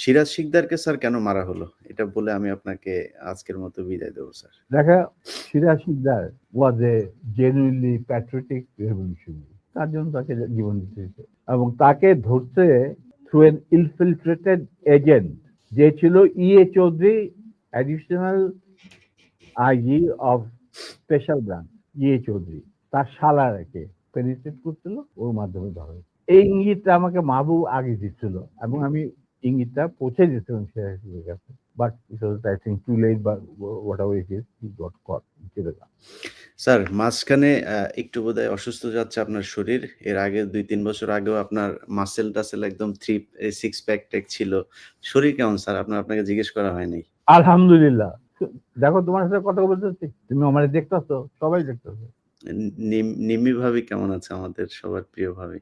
Siraj শিকদারকে sir কেন মারা হলো? এটা বলে আমি আপনাকে আজকের মতো বিদায় দেবো, স্যার। দেখা, Siraj Sikdar was a genuinely patriotic revolutionary তার জন্য তাকে জীবন দিতে হয়েছে। এবং তাকে ধরতে থ্রু এন ইনফিলট্রেটেড এজেন্ট যে ছিল E A Chowdhury additional IG of Special Branch E A Chowdhury তার শালারাকে পেনিট্রেট করছিল, ওর মাধ্যমে ধরে এই ইঙ্গিতটা আমাকে মাহবুব আগে দিচ্ছিল। এবং আমি ইঙ্গিতটা পৌঁছে দিয়েছিলাম সিরাজের কাছে but it was I think too late বা whatever it is he got caught sir মাঝখানে একটু বোধহয় অসুস্থ যাচ্ছে আপনার শরীর। এর আগে ২-৩ বছর আগেও আপনার মাসেল টাসেল একদম থ্রি সিক্স প্যাক ট্যাক ছিল। শরীর কেমন স্যার? আপনার আপনাকে জিজ্ঞেস করা হয় নাই। আলহামদুলিল্লাহ দেখো তোমার সাথে কথা বলতেছি তুমি আমার দেখতেছো সবাই দেখতেছো নিম নিম্মি ভাবি কেমন আছে আমাদের সবার প্রিয় ভাবি?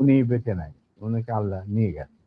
উনি বেঁচে নাই উনিকে আল্লাহ নিয়ে গেছে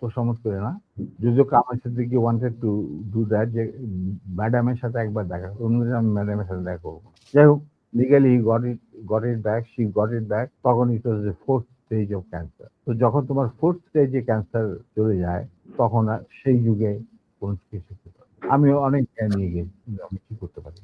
তোষামত করে না। যদিও Kamal Siddiqui wanted to do that যে ম্যাডামের সাথে একবার দেখা অন্য আমি ম্যাডামের সাথে দেখা করব। যাই হোক legally got it got it back she got it back তখন it was the fourth stage of cancer তো যখন তোমার ফোর্থ স্টেজে ক্যান্সার চলে যায়, তখন সেই যুগে কোনো পারে। আমি অনেক জ্ঞান নিয়ে গেছি, আমি কি করতে পারি